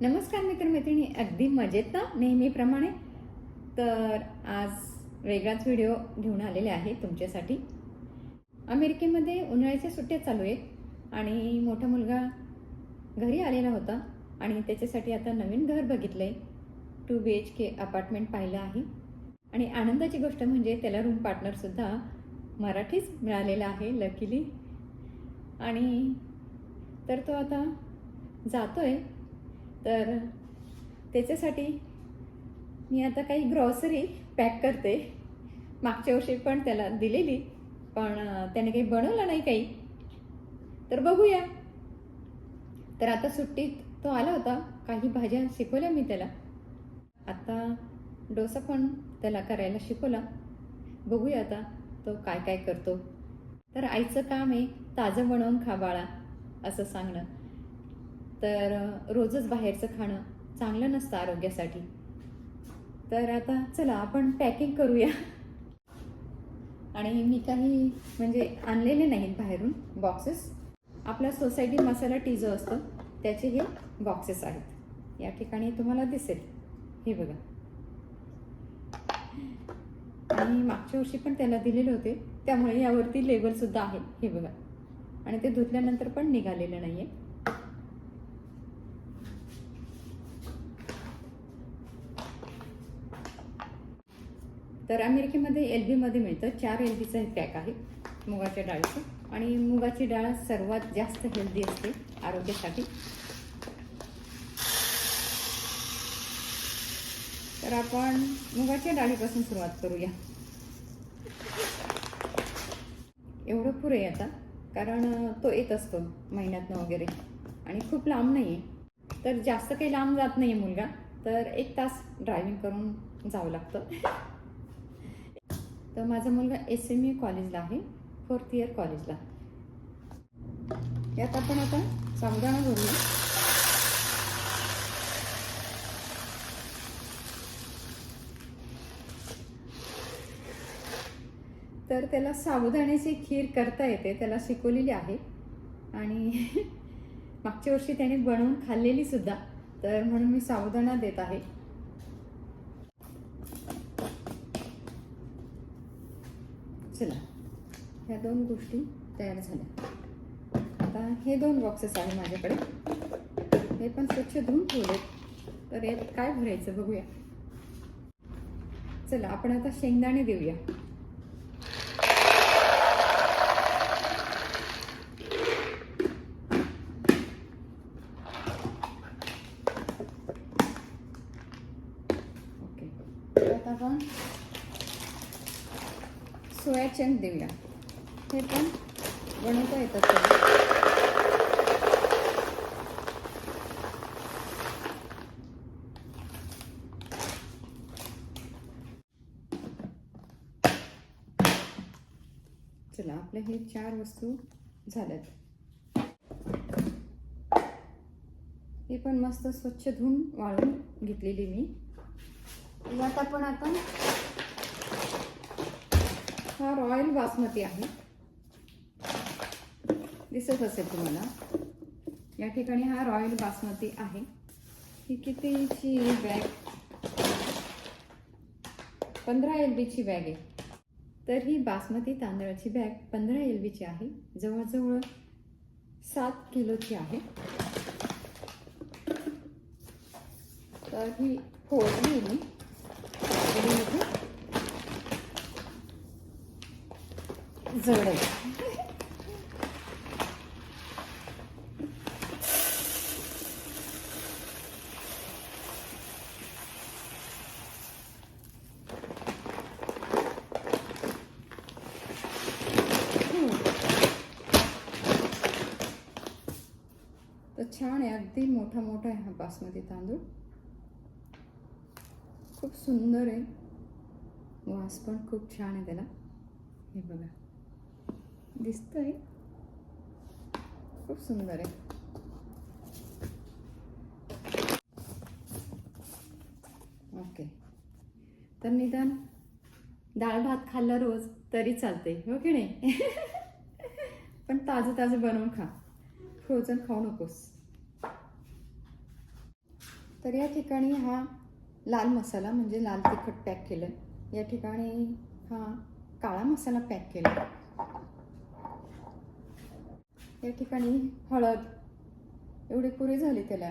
नमस्कार मित्रमैत्रिणी अगदी मजेत ना? नेहमीप्रमाणे? तर आज वेगळाच व्हिडिओ घेऊन आलेले आहे तुमच्यासाठी. अमेरिकेमध्ये उन्हाळ्याच्या सुट्ट्या चालू आहेत आणि मोठा मुलगा घरी आलेला होता आणि त्याच्यासाठी आता नवीन घर बघितलं आहे two B H K apartment पाहिलं आहे. आणि आनंदाची गोष्ट म्हणजे त्याला रूम पार्टनरसुद्धा मराठीच मिळालेला आहे लकीली आणि तर तो आता जातो आहे तर त्याच्यासाठी मी आता काही ग्रॉसरी पॅक करते. मागच्या वर्षी पण त्याला दिलेली पण त्याने काही बनवलं नाही काही. तर बघूया. तर आता सुट्टीत तो आला होता काही भाज्या शिकवल्या मी त्याला. आता डोसा पण त्याला करायला शिकवला. बघूया आता तो काय काय करतो. तर आईचं काम आहे ताजं बनवून खा बाळा असं सांगणं. तर रोजच बाहेरचं खाणं चांगलं नसतं आरोग्यासाठी. तर आता चला आपण पॅकिंग करूया. आणि मी काही म्हणजे आणलेले नाहीत बाहेरून बॉक्सेस. आपल्या सोसायटी मसाला टी जो असतो त्याचे हे बॉक्सेस आहेत. या ठिकाणी तुम्हाला दिसेल. हे बघा. आणि मागच्या वर्षी पण त्याला दिलेले होते त्यामुळे यावरती लेबलसुद्धा आहे. हे बघा. आणि ते धुतल्यानंतर पण निघालेलं नाही आहे तर अमेरिकेमध्ये एल बीमध्ये मिळतं. चार एल बीचं हे पॅक आहे मुगाच्या डाळीचं. आणि मुगाची डाळ सर्वात जास्त हेल्दी असते आरोग्यासाठी. तर आपण मुगाच्या डाळीपासून सुरुवात करूया. एवढं पुरे आता कारण तो येत असतो महिन्यातनं वगैरे. आणि खूप लांब नाही आहे तर जास्त काही लांब जात नाही आहे मुलगा. तर एक तास ड्रायव्हिंग करून जावं लागतं. तर माझा मुलगा एस एम यू कॉलेजला आहे फोर्थ इयर कॉलेजला यात आपण आता साबुदाणा भरूया तर त्याला साबुदाण्याची खीर करता येते त्याला शिकवलेली आहे. आणि मागच्या वर्षी त्याने बनवून खाल्लेली सुद्धा. तर म्हणून मी साबुदाणा देत आहे. चला ह्या दोन गोष्टी तयार झाल्या. आता हे दोन बॉक्सेस आहे माझ्याकडे. हे पण स्वच्छ धुवून ठेवलेत. तर यात काय भरायचं बघूया. चला आपण आता शेंगदाणे देऊया. ओके. आता आपण सोया चंक देऊया हे पण बनवता येतात चला आपल्या हे चार वस्तू झाल्यात. हे पण मस्त स्वच्छ धुवून वाळून घेतलेली मी. यात आपण आता हा रॉयल बासमती आहे. दिसत असेल तुम्हाला. या ठिकाणी हा रॉयल बासमती आहे. ही कितीची बॅग पंधरा एल बीची बॅग आहे. तर ही बासमती तांदळाची बॅग पंधरा एल बीची आहे. जवळजवळ सात किलोची आहे. तर ही फोडली मी. जड आहे. तर छान आहे अगदी मोठा मोठा आहे हा बासमती तांदूळ. खूप सुंदर आहे. वास पण खूप छान आहे त्याला. हे बघा. दिसतंय. खूप सुंदर आहे. ओके. तर निदान डाळ भात खाल्ला रोज तरी चालते हो की नाही? पण ताजं ताजं बनवून खा. फ्रोझन खाऊ नकोस. तर या ठिकाणी हा लाल मसाला म्हणजे लाल तिखट पॅक केलं. या ठिकाणी हा काळा मसाला पॅक केला. या ठिकाणी हळद. एवढी पुरी झाली त्याला.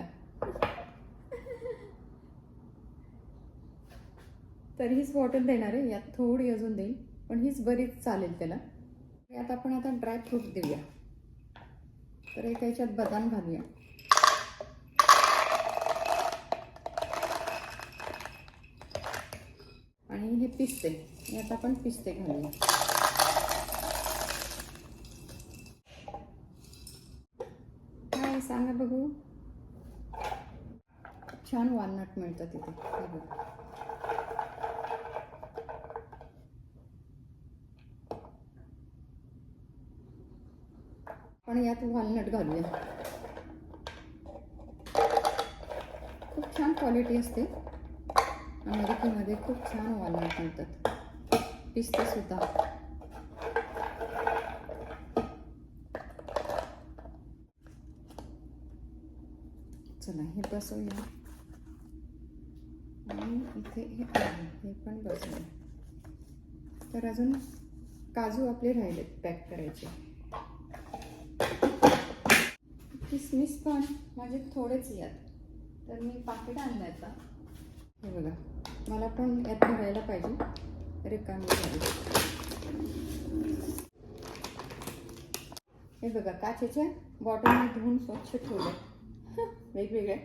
तर हीच बॉटल देणार आहे. यात थोडी अजून देईल पण हीच बरीच चालेल त्याला. यात आपण आता ड्रायफ्रूट देऊया. तर एका याच्यात बदाम घालूया. आणि हे पिस्ते. यात आपण पिस्ते घालूया काय सांगा बघू छान वालनट मिळतं तिथे. हे बघा. पण यात वालनट घालूया. खूप छान क्वालिटी असते. अमेरिकेमध्ये खूप छान वालनट मिळतात. पिस्ते सुद्धा. चला हे बसवूया. आणि इथे हे आहे हे पण बसवूया तर अजून काजू आपले राहिलेत पॅक करायचे. किसमिस पण माझे थोडेच यात. तर मी पाकिट आणलं आता. हे बघा मला पण यात भरायला पाहिजे. रिकामी झाली हे बघा काचेच्या बॉटलने धुवून स्वच्छ ठेवले वेगवेगळ्या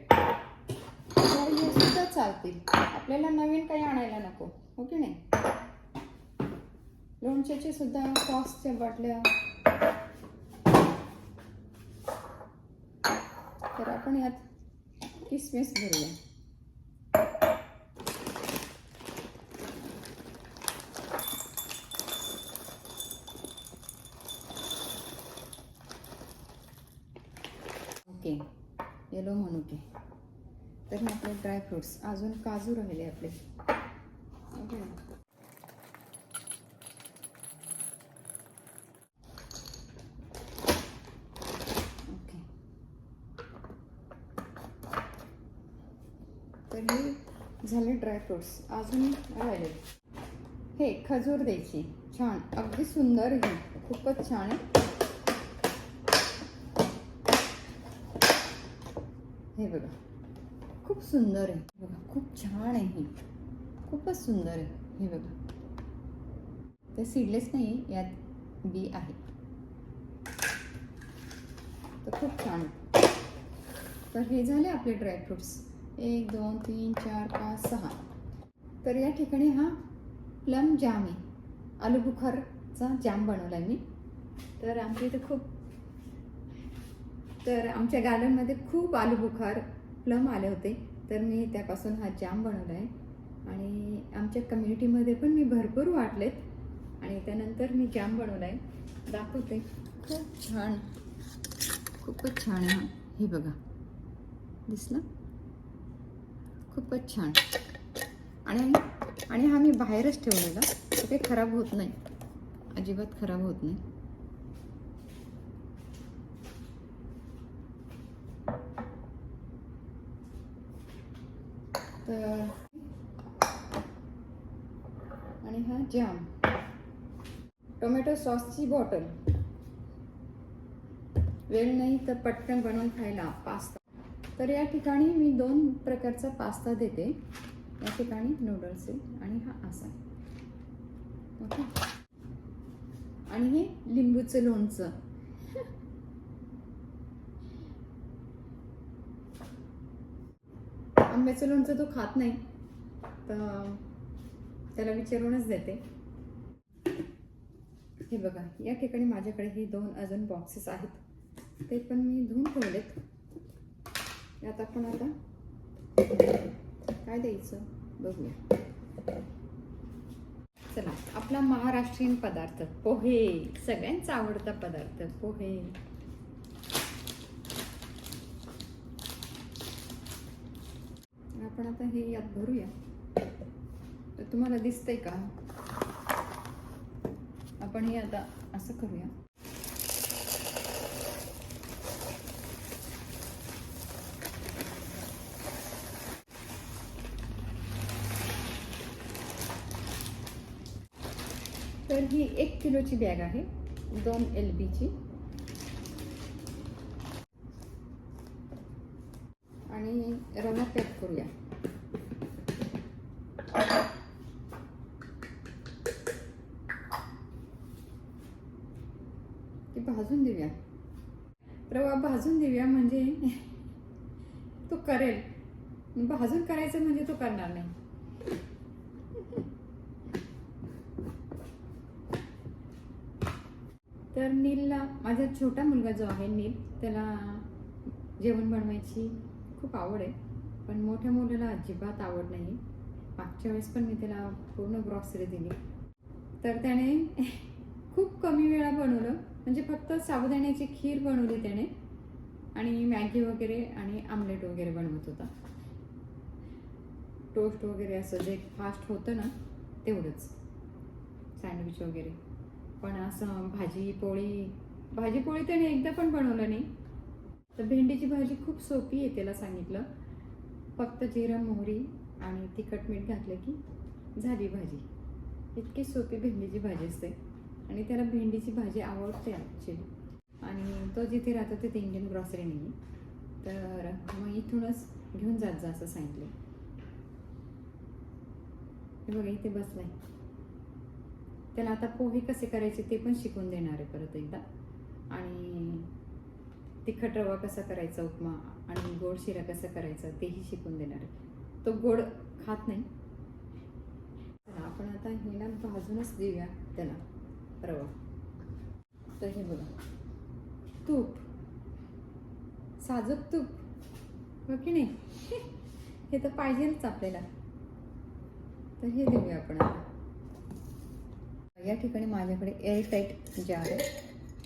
सुद्धा चालतील. आपल्याला नवीन काही आणायला नको हो की नाही? लोणच्याचे सुद्धा सॉसच्या बाटल्या. तर आपण यात किसमिस भरूया. ओके येलो मनुके तर हे आपले ड्रायफ्रुट्स अजून काजू राहिले आपले. ओके. तर हे झाले ड्रायफ्रुट्स अजून राहिले. हे खजूर द्यायची. छान. अगदी सुंदर ही. खूपच छान आहे. हे बघा. खूप सुंदर आहे. बघा खूप छान आहे ही. खूपच सुंदर आहे हे बघा. ते सीडलेस नाही यात बी आहे. तर खूप छान आहे. तर हे झाले आपले ड्रायफ्रुट्स एक दोन तीन चार पाच सहा. तर या ठिकाणी हा प्लम जाम आहे. आलू बुखारचा जाम बनवला आहे मी. तर आमच्या इथे खूप तर आमच्या गार्डनमध्ये खूप आलू बुखार प्लम आले होते तर मी त्यापासून हा जाम बनवला आहे. आणि आमच्या कम्युनिटीमध्ये पण मी भरपूर वाटलेत. आणि त्यानंतर मी जाम बनवला आहे. दाखवते. खूप छान. खूपच छान आहे हा. हे बघा. दिसलं? खूपच छान. आणि आणि हा मी बाहेरच ठेवलेला. तर ते खराब होत नाही. अजिबात खराब होत नाही. तर आणि हा जॅम टोमॅटो सॉसची बॉटल वेळ नाही तर पटकन बनवून खायला पास्ता तर या ठिकाणी मी दोन प्रकारचा पास्ता देते. या ठिकाणी नूडल्स आहे आणि हा असा ओके आणि हे लिंबूचं लोणचं. आंब्याचं लोणचं तो खात नाही तर त्याला विचारूनच देते. हे बघा या ठिकाणी माझ्याकडे हे दोन अजून बॉक्सेस आहेत. ते पण मी धुवून ठेवलेत. यात आपण आता काय द्यायचं बघूया. चला आपला महाराष्ट्रीयन पदार्थ पोहे सगळ्यांचा आवडता पदार्थ पोहे. आपण आता हे यात भरूया. तर तुम्हाला दिसतंय का? आपण हे आता असं करूया. तर ही एक किलोची बॅग आहे दोन एल बीची. आणि रवा पॅक करूया. ती भाजून देऊया. रवा भाजून देऊया म्हणजे तो करेल. भाजून करायचं म्हणजे तो करणार नाही. तर नीलला माझा छोटा मुलगा जो आहे नील त्याला जेवण बनवायची खूप आवड आहे पण मोठ्या मुलाला अजिबात आवड नाही. मागच्या वेळेस पण मी त्याला पूर्ण ग्रॉसरी दिली. तर त्याने खूप कमी वेळा बनवलं म्हणजे फक्त साबुदाण्याची खीर बनवली त्याने आणि मॅगी वगैरे आणि आमलेट वगैरे बनवत होता. टोस्ट वगैरे असं जे फास्ट होतं ना तेवढंच. सँडविच वगैरे. पण असं भाजी पोळी भाजी पोळी त्याने एकदा पण बनवलं नाही. तर भेंडीची भाजी खूप सोपी आहे त्याला सांगितलं. फक्त जिरा मोहरी आणि तिखट मीठ घातलं की झाली भाजी. इतकी सोपी भेंडीची भाजी असते आणि त्याला भेंडीची भाजी आवडते ॲक्च्युली आणि तो जिथे राहतो तिथे इंडियन ग्रॉसरी नाही तर मग इथूनच घेऊन जात जा असं सांगितलं हे बघा इथे बसलाय. त्याला आता पोहे कसे करायचे ते पण शिकवून देणार आहे परत एकदा. तिखट रवा कसा करायचा उपमा आणि गोड शिरा कसा करायचा तेही शिकून देणार आहे. तो गोड खात नाही. तर आपण आता हे ना भाजूनच देऊया त्याला रवा. तर हे बघा. तूप. साजूक तूप. हो की नाही? हे तर पाहिजेच आपल्याला. तर हे देऊया आपण आता. या ठिकाणी माझ्याकडे एअरटाईट जार आहे.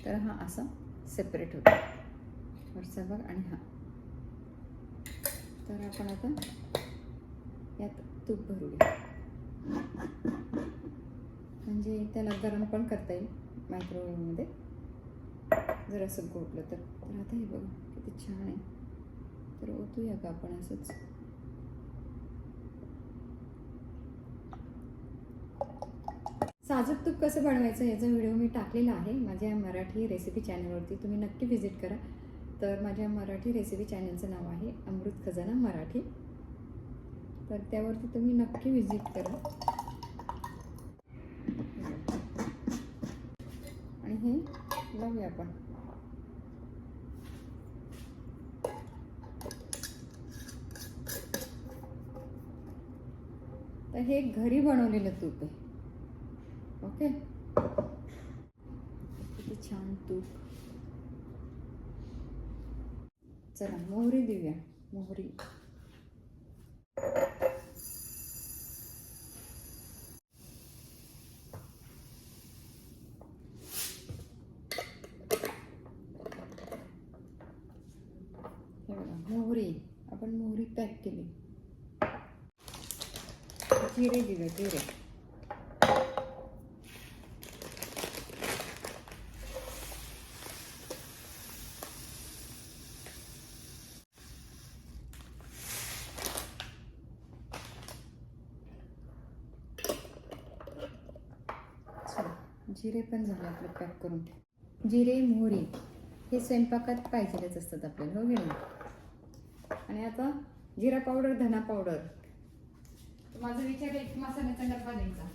तर हा असा सेपरेट होतो. वरचा भाग आणि हा. तर आपण आता यात तूप भरूया. म्हणजे त्याला गरम पण करता येईल मायक्रोवेव्हमध्ये जर असं गोठलं तर. तर आता हे बघा किती छान आहे. तर ओतूया का आपण असंच? साजूक तूप कसं बनवायचं याचा व्हिडिओ मी टाकलेला आहे. माझ्या मराठी रेसिपी चॅनलवरती तुम्ही नक्की व्हिजिट करा. तर माझ्या मराठी रेसिपी चॅनलचं नाव आहे अमृत खजाना मराठी. तर त्यावरती तुम्ही नक्की व्हिजिट करा. आणि हे लावूया आपण. तर हे घरी बनवलेलं तूप आहे. ओके? किती छान तूप. चला मोहरी देऊया मोहरी हे बघा मोहरी आपण मोहरी पॅक केली. जिरे दिले जिरे चला, जिरे पण झाले आपले पॅक करून जिरे मोहरी हे स्वयंपाकात पाहिजेलच असतात आपल्याला हो नाही? आणि आता जिरा पावडर धना पावडर. माझा विचार आहे एक मसाल्याचा डब्बा द्यायचा.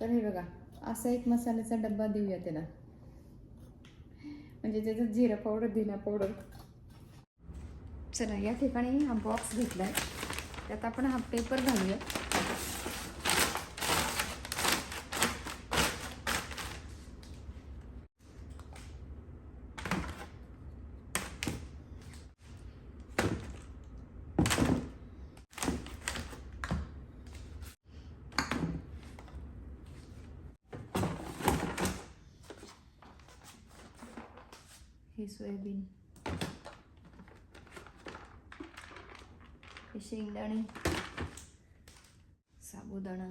तर हे बघा असा एक मसाल्याचा डब्बा देऊया त्याला. म्हणजे त्याच्यात जिरा पावडर धना पावडर. चला या ठिकाणी हा बॉक्स घेतलाय. त्यात आपण हा पेपर घालूया हे सोयाबीन. हे शेंगदाणे साबुदाणा.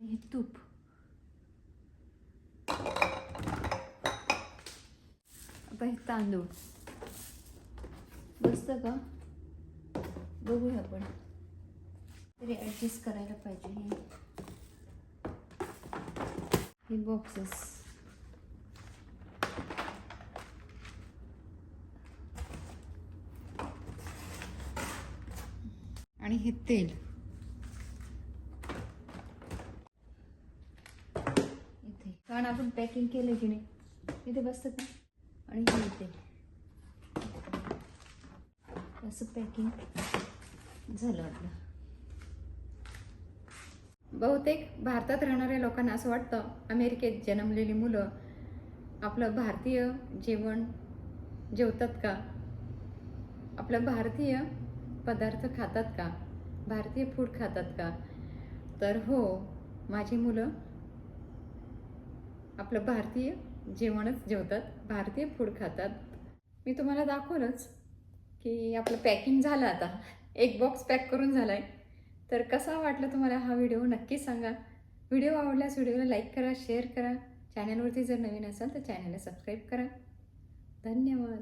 हे तूप. आता हे तांदूळ. बसतं का? बघूया आपण. तरी ॲडजस्ट करायला पाहिजे हे. बॉक्सेस आणि हे तेल. इथे. कारण आपण पॅकिंग केलं की नाही इथे बसतं का आणि हे इथे. असं पॅकिंग झालं वाटलं. बहुतेक भारतात राहणाऱ्या लोकांना असं वाटतं अमेरिकेत जन्मलेली मुलं आपलं भारतीय जेवण जेवतात का? आपलं भारतीय पदार्थ खातात का? भारतीय फूड खातात का? तर हो माझी मुलं आपलं भारतीय जेवणच जेवतात भारतीय फूड खातात. मी तुम्हाला दाखवलंच की आपलं पॅकिंग झालं आता. एक बॉक्स पॅक करून झाला आहे तर कसा वाटला तुम्हाला हा व्हिडिओ नक्की सांगा. व्हिडिओ आवडल्यास व्हिडिओला लाईक करा शेअर करा. चॅनलवरती जर नवीन असाल तर चॅनलला सबस्क्राईब करा. धन्यवाद.